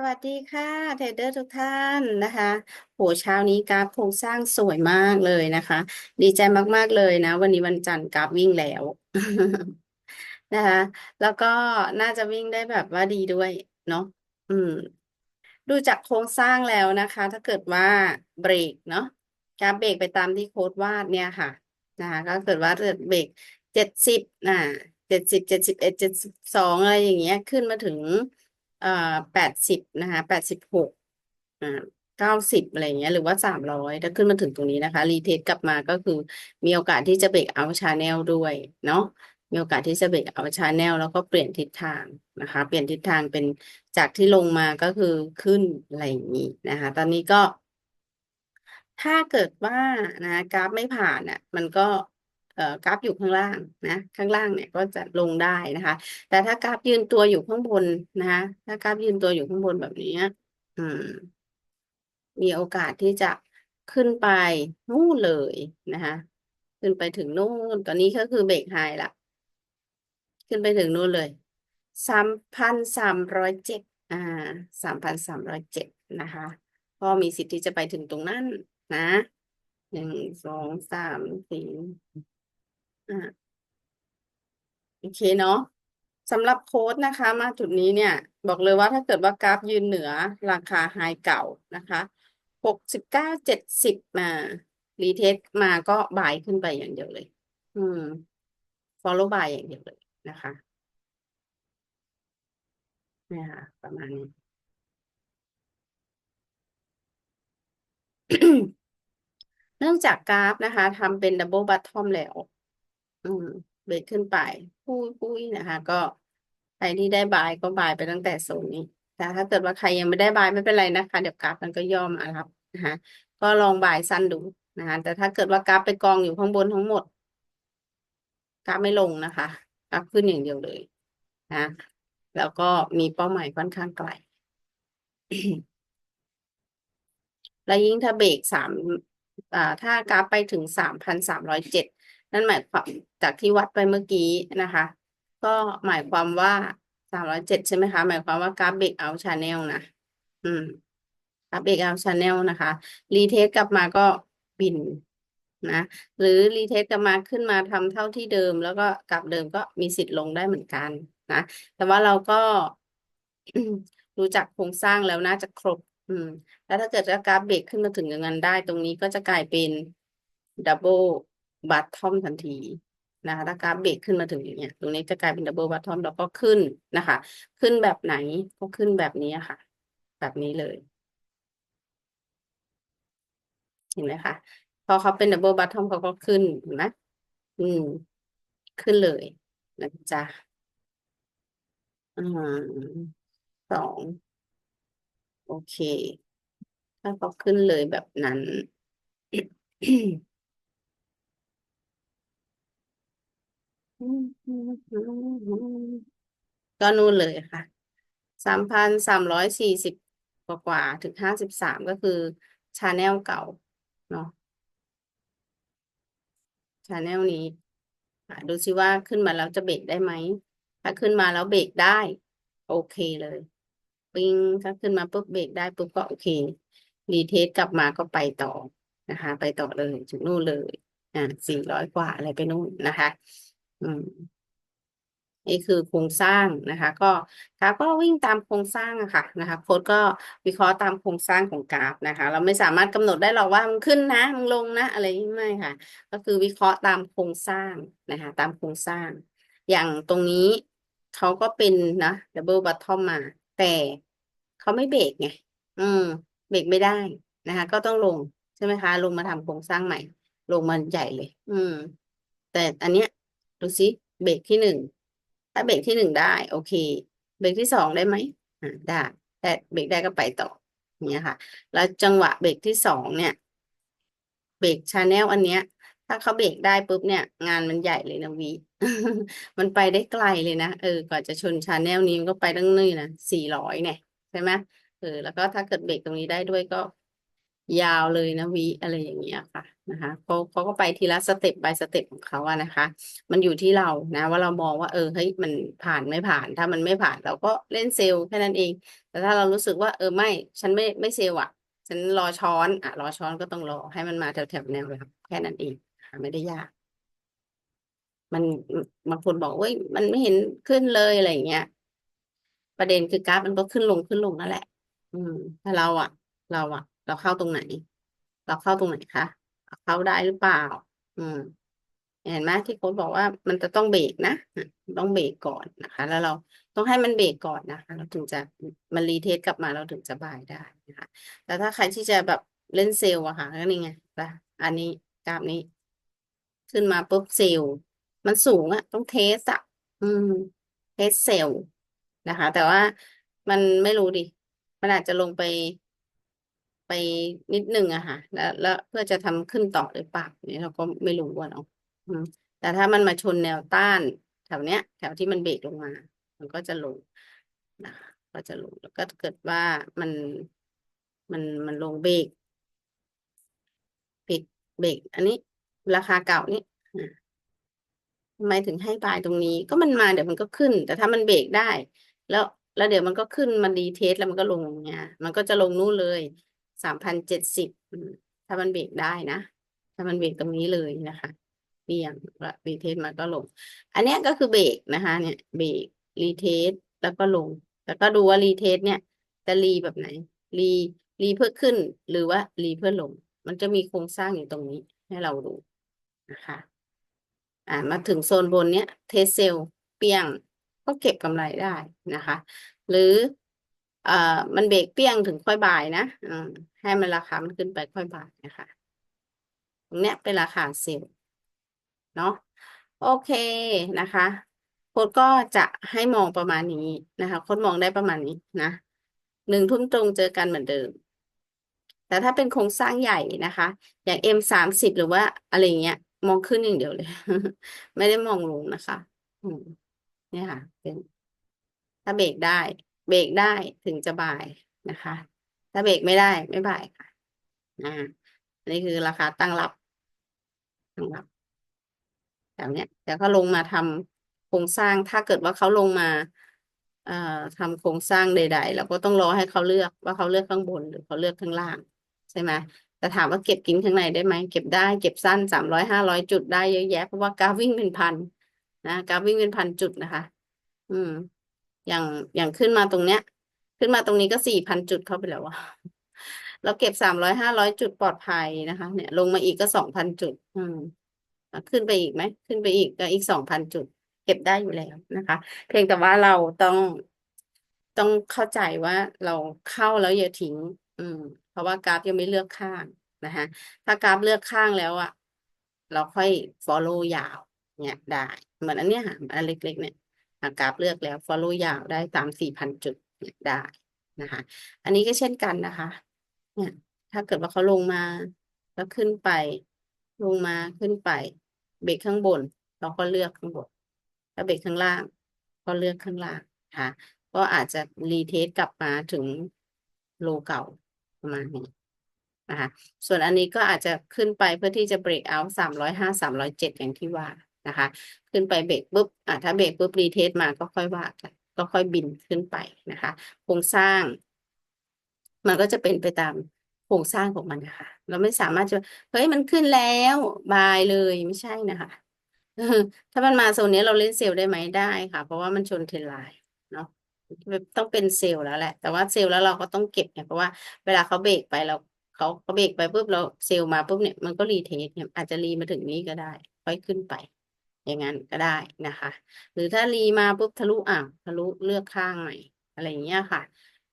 สวัสดีค่ะเทรดเดอร์ทุกท่านนะคะ โหเช้านี้กราฟโครงสร้างสวยมากเลยนะคะ ดีใจมากๆเลยนะ วันนี้วันจันทร์กราฟวิ่งแล้ว นะคะ แล้วก็น่าจะวิ่งได้แบบว่าดีด้วยเนาะอืม ดูจากโครงสร้างแล้วนะคะ ถ้าเกิดว่าเบรกเนาะกราฟเบรกไปตามที่โค้ดวาดเนี่ยค่ะนะคะก็เกิดว่าเกิดเบรกเจ็ดสิบอ่าเจ็ดสิบเจ็ดสิบเอ็ดเจ็ดสิบสองอะไรอย่างเงี้ยขึ้นมาถึง เอ่อแปดสิบนะคะแปดสิบหกอ่าเก้าสิบอะไรเงี้ยหรือว่าสามร้อยถ้าขึ้นมาถึงตรงนี้นะคะ รีเทสกลับมาก็คือมีโอกาสที่จะเบรกเอาชาแนลด้วยเนาะมีโอกาสที่จะเบรกเอาชาแนลแล้วก็เปลี่ยนทิศทางนะคะ เปลี่ยนทิศทางเป็นจากที่ลงมาก็คือขึ้นอะไรอย่างนี้นะคะ ตอนนี้ก็ ถ้าเกิดว่านะกราฟไม่ผ่านอะ มันก็ กราฟอยู่ข้างล่างนะ ข้างล่างเนี่ยก็จะลงได้นะคะ แต่ถ้ากราฟยืนตัวอยู่ข้างบนนะคะถ้ากราฟยืนตัวอยู่ข้างบนแบบนี้อืมมีโอกาสที่จะขึ้นไปนู่นเลยนะคะขึ้นไปถึงนู่นตอนนี้ก็คือเบรกไฮละขึ้นไปถึงนู่นเลยสามพันสามร้อยเจ็ดอ่าสามพันสามร้อยเจ็ดนะคะก็มีสิทธิ์ที่จะไปถึงตรงนั้นนะหนึ่งสองสามสี่ อ่าโอเคเนาะสำหรับโค้ดนะคะ มาจุดนี้เนี่ย บอกเลยว่าถ้าเกิดว่ากราฟยืนเหนือราคาไฮเก่านะคะหกสิบเก้าเจ็ดสิบมารีเทสมาก็บายขึ้นไปอย่างเดียวเลย อืม follow by อย่างเดียวเลยนะคะเนี่ยค่ะ ประมาณนี้ เนื่องจากกราฟนะคะทำเป็นดับเบิลบัตทอมแล้ว อืมเบรกขึ้นไปปุ้ยปุ้ยนะคะ ก็ใครที่ได้บายก็บายไปตั้งแต่โซนนี้แต่ถ้าเกิดว่าใครยังไม่ได้บายไม่เป็นไรนะคะ เดี๋ยวกราฟมันก็ย่อมาครับนะคะก็ลองบายสั้นดูนะคะแต่ถ้าเกิดว่ากราฟไปกองอยู่ข้างบนทั้งหมดกราฟไม่ลงนะคะกราฟขึ้นอย่างเดียวเลยนะแล้วก็มีเป้าหมายค่อนข้างไกลและยิ่งถ้าเบรกสามอ่าถ้ากราฟไปถึงสามพันสามร้อยเจ็ด นั่นหมายความจากที่วัดไปเมื่อกี้นะคะ ก็หมายความว่าสามร้อยเจ็ดใช่ไหมคะ หมายความว่ากราฟเบรกเอาชาแนลนะ อืมกราฟเบรกเอาชาแนลนะคะ รีเทสกลับมาก็บินนะ หรือรีเทสกลับมาขึ้นมาทำเท่าที่เดิม แล้วก็กลับเดิมก็มีสิทธิ์ลงได้เหมือนกันนะ แต่ว่าเราก็รู้จักโครงสร้างแล้วน่าจะครบ อืม แล้วถ้าเกิดว่ากราฟเบรกขึ้นมาถึงอย่างนั้นได้ ตรงนี้ก็จะกลายเป็นดับเบิล บัตทอมทันทีนะคะถ้ากราฟเบรกขึ้นมาถึงอย่างเงี้ยตรงนี้จะกลายเป็นดับเบิลบัตทอมแล้วก็ขึ้นนะคะ ขึ้นแบบไหนก็ขึ้นแบบนี้ค่ะ แบบนี้เลย เห็นไหมคะพอเขาเป็นดับเบิลบัตทอมเขาก็ขึ้นเห็นไหมอืม ขึ้นเลยนะจ๊ะอ่าสองโอเค ถ้าเขาขึ้นเลยแบบนั้น ก็นู่นเลยค่ะสามพันสามร้อยสี่สิบกว่าๆถึงห้าสิบสามก็คือชาแนลเก่าเนาะชาแนลนี้ดูซิว่าขึ้นมาแล้วจะเบรกได้ไหม ถ้าขึ้นมาแล้วเบรกได้ โอเคเลย ปิ้งถ้าขึ้นมาปุ๊บเบรกได้ปุ๊บก็โอเค รีเทสกลับมาก็ไปต่อนะคะ ไปต่อเลยถึงนู่นเลยอ่าสี่ร้อยกว่าอะไรไปนู่นนะคะ อืมนี่คือโครงสร้างนะคะ ก็กราฟก็วิ่งตามโครงสร้างอะค่ะนะคะโค้ดก็วิเคราะห์ตามโครงสร้างของกราฟนะคะ เราไม่สามารถกำหนดได้หรอกว่ามันขึ้นนะมันลงนะ อะไรไม่ค่ะ ก็คือวิเคราะห์ตามโครงสร้างนะคะ ตามโครงสร้าง อย่างตรงนี้เขาก็เป็นนะดับเบิลบัตทอมมา แต่เขาไม่เบรกไงอืมเบรกไม่ได้นะคะ ก็ต้องลงใช่ไหมคะ ลงมาทำโครงสร้างใหม่ ลงมันใหญ่เลย อืม แต่อันเนี้ย ดูซิเบรกที่หนึ่งถ้าเบรกที่หนึ่งได้ โอเค เบรกที่สองได้ไหมอ่าได้แต่เบรกได้ก็ไปต่ออย่างเงี้ยค่ะ แล้วจังหวะเบรกที่สองเนี่ย เบรกชาแนลอันเนี้ย ถ้าเขาเบรกได้ปุ๊บเนี่ย งานมันใหญ่เลยนะวี มันไปได้ไกลเลยนะเออกว่าจะชนชาแนลนี้มันก็ไปตั้งนี่นะสี่ร้อยเนี่ยใช่ไหมเออแล้วก็ถ้าเกิดเบรกตรงนี้ได้ด้วยก็ ยาวเลยนะวิอะไรอย่างเงี้ยค่ะนะคะเขาเขาก็ไปทีละสเต็ป by สเต็ปของเขาอะนะคะ มันอยู่ที่เรานะ ว่าเรามองว่าเออเฮ้ยมันผ่านไม่ผ่าน ถ้ามันไม่ผ่านเราก็เล่นเซลล์แค่นั้นเอง แต่ถ้าเรารู้สึกว่าเออไม่ ฉันไม่ไม่เซลล์อะฉันรอช้อนอะรอช้อนก็ต้องรอให้มันมาแถวแถวแนวรับแค่นั้นเองค่ะไม่ได้ยาก มันบางคนบอกเว้ยมันไม่เห็นขึ้นเลยอะไรอย่างเงี้ย ประเด็นคือกราฟมันก็ขึ้นลงขึ้นลงนั่นแหละ อืมถ้าเราอะเราอะ เราเข้าตรงไหน เราเข้าตรงไหนคะเข้าได้หรือเปล่า อืมเห็นไหมที่โค้ชบอกว่ามันจะต้องเบรกนะ ต้องเบรกก่อนนะคะ แล้วเราต้องให้มันเบรกก่อนนะคะเราถึงจะมันรีเทสกลับมาเราถึงจะบายได้นะคะแต่ถ้าใครที่จะแบบเล่นเซลล์อะค่ะก็นี่ไงป่ะอันนี้กราฟนี้ ขึ้นมาปุ๊บเซลล์มันสูงอะต้องเทสอะอืม เทสเซลล์นะคะ แต่ว่ามันไม่รู้ดิ มันอาจจะลงไป ไปนิดนึงอะค่ะ แล้วแล้วเพื่อจะทำขึ้นต่อหรือเปล่าเนี่ยเราก็ไม่รู้ว่าเนาะอืมแต่ถ้ามันมาชนแนวต้านแถวเนี้ย แถวที่มันเบรกลงมา มันก็จะลงนะคะก็จะลงแล้วก็เกิดว่ามันมันมันลงเบรกเบรกเบรกอันนี้ราคาเก่านี่ทำไมถึงให้บายตรงนี้ ก็มันมาเดี๋ยวมันก็ขึ้น แต่ถ้ามันเบรกได้ แล้วแล้วเดี๋ยวมันก็ขึ้นมันรีเทสแล้วมันก็ลงอย่างเงี้ยมันก็จะลงนู่นเลย สามพันเจ็ดสิบถ้ามันเบรกได้นะ ถ้ามันเบรกตรงนี้เลยนะคะเบี่ยงแล้วรีเทสมันก็ลง อันนี้ก็คือเบรกนะคะ เนี่ยเบรกรีเทสแล้วก็ลง แล้วก็ดูว่ารีเทสเนี่ยจะรีแบบไหน รีรีเพื่อขึ้นหรือว่ารีเพื่อลง มันจะมีโครงสร้างอยู่ตรงนี้ให้เราดูนะคะ อ่ามาถึงโซนบนเนี้ยเทสเซลเปียงก็เก็บกำไรได้นะคะ หรือ เอ่อมันเบรกเปี้ยงถึงค่อยบ่ายนะอืมให้มันราคามันขึ้นไปค่อยบ่ายนะคะตรงเนี้ยเป็นราคาเซลล์เนาะโอเคนะคะโค้ดก็จะให้มองประมาณนี้นะคะโค้ดมองได้ประมาณนี้นะหนึ่งทุ่มตรงเจอกันเหมือนเดิม แต่ถ้าเป็นโครงสร้างใหญ่นะคะ อย่าง M สามสิบหรือว่าอะไรเงี้ย มองขึ้นอย่างเดียวเลย ไม่ได้มองลงนะคะ อืมเนี่ยค่ะ เป็นถ้าเบรกได้ เบรกได้ถึงจะบ่ายนะคะ ถ้าเบรกไม่ได้ไม่บ่ายค่ะอ่าอันนี้คือราคาตั้งรับตั้งรับแบบเนี้ยแต่เขาลงมาทำโครงสร้างถ้าเกิดว่าเขาลงมาเอ่อทำโครงสร้างใด ๆ เราก็ต้องรอให้เขาเลือกว่าเขาเลือกข้างบนหรือเขาเลือกข้างล่าง ใช่ไหมแต่ถามว่าเก็บกินข้างในได้ไหมเก็บได้เก็บสั้นสามร้อยห้าร้อยจุดได้เยอะแยะเพราะว่ากราฟวิ่งเป็นพันนะกราฟวิ่งเป็นพันจุดนะคะ อืม อย่างอย่างขึ้นมาตรงเนี้ย ขึ้นมาตรงนี้ก็สี่พันจุดเข้าไปแล้วอะเราเก็บสามร้อยห้าร้อยจุดปลอดภัยนะคะ เนี่ยลงมาอีกก็สองพันจุด อืมขึ้นไปอีกไหม ขึ้นไปอีกก็อีกสองพันจุด เก็บได้อยู่แล้วนะคะ เพียงแต่ว่าเราต้องต้องเข้าใจว่าเราเข้าแล้วอย่าทิ้ง อืม เพราะว่ากราฟยังไม่เลือกข้างนะคะถ้ากราฟเลือกข้างแล้วอะเราค่อย follow ยาว เนี่ยได้ เหมือนอันเนี้ยค่ะอันเล็ก ๆ เนี่ย กราฟเลือกแล้ว follow ยาวได้สามสี่พันจุดเนี่ยได้นะคะ อันนี้ก็เช่นกันนะคะเนี่ยถ้าเกิดว่าเขาลงมา แล้วขึ้นไป ลงมาขึ้นไป เบรกข้างบน เราก็เลือกข้างบนถ้าเบรกข้างล่าง ก็เลือกข้างล่างค่ะก็อาจจะรีเทสกลับมาถึงโลเก่าประมาณนี้นะคะส่วนอันนี้ก็อาจจะขึ้นไปเพื่อที่จะเบรกเอาสามร้อยห้าสามร้อยเจ็ดอย่างที่ว่า นะคะ ขึ้นไปเบรกปุ๊บอะถ้าเบรกปุ๊บรีเทสมาก็ค่อยว่ากันก็ค่อยบินขึ้นไปนะคะโครงสร้าง มันก็จะเป็นไปตามโครงสร้างของมันนะคะ เราไม่สามารถจะเฮ้ยมันขึ้นแล้วบายเลยไม่ใช่นะคะถ้ามันมาโซนนี้เราเล่นเซลล์ได้ไหมได้ค่ะ เพราะว่ามันชนเทรนไลน์เนาะต้องเป็นเซลล์แล้วแหละ แต่ว่าเซลล์แล้วเราก็ต้องเก็บเนี่ยเพราะว่าเวลาเขาเบรกไปเราเขาเขาเบรกไปปุ๊บเราเซลล์มาปุ๊บเนี่ยมันก็รีเทสเนี่ยอาจจะรีมาถึงนี้ก็ได้ ค่อยขึ้นไป อย่างนั้นก็ได้นะคะ หรือถ้ารีมาปุ๊บทะลุอะทะลุเลือกข้างใหม่อะไรอย่างเงี้ยค่ะ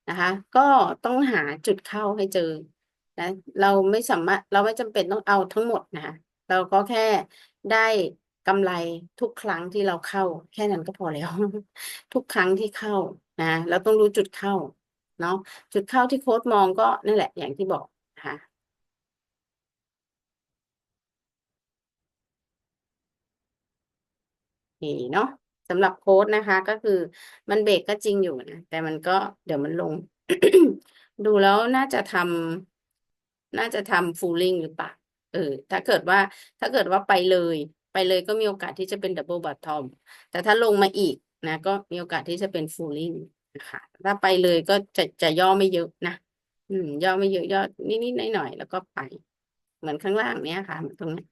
นะคะ ก็ต้องหาจุดเข้าให้เจอนะเราไม่สามารถเราไม่จำเป็นต้องเอาทั้งหมดนะคะเราก็แค่ได้กำไรทุกครั้งที่เราเข้า แค่นั้นก็พอแล้ว ทุกครั้งที่เข้านะเราต้องรู้จุดเข้าเนาะจุดเข้าที่โค้ดมองก็นั่นแหละอย่างที่บอกนะคะนี่ เนาะสำหรับโค้ดนะคะ ก็คือมันเบรกก็จริงอยู่นะ แต่มันก็เดี๋ยวมันลง ดูแล้วน่าจะทำน่าจะทำ full หรือเปล่าเออถ้าเกิดว่าถ้าเกิดว่าไปเลย ไปเลยก็มีโอกาสที่จะเป็น double bottom แต่ถ้าลงมาอีกนะ ก็มีโอกาสที่จะเป็น falling นะคะถ้าไปเลยก็จะจะย่อไม่เยอะนะอืม ย่อไม่เยอะย่อนิดๆหน่อยๆแล้วก็ไป เหมือนข้างล่างเนี้ยค่ะตรงนี้ย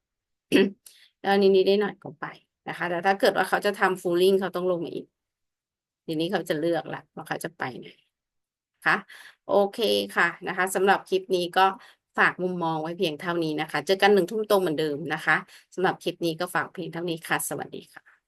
แล้วนิดๆหน่อยก็ไป นะคะ แต่ถ้าเกิดว่าเขาจะทำฟูลลิ่งเขาต้องลงมาอีก ทีนี้เขาจะเลือกละว่าเขาจะไปไหนคะโอเคค่ะนะคะสำหรับคลิปนี้ก็ฝากมุมมองไว้เพียงเท่านี้นะคะ เจอกันหนึ่งทุ่มตรงเหมือนเดิมนะคะสำหรับคลิปนี้ก็ฝากเพียงเท่านี้ค่ะ สวัสดีค่ะ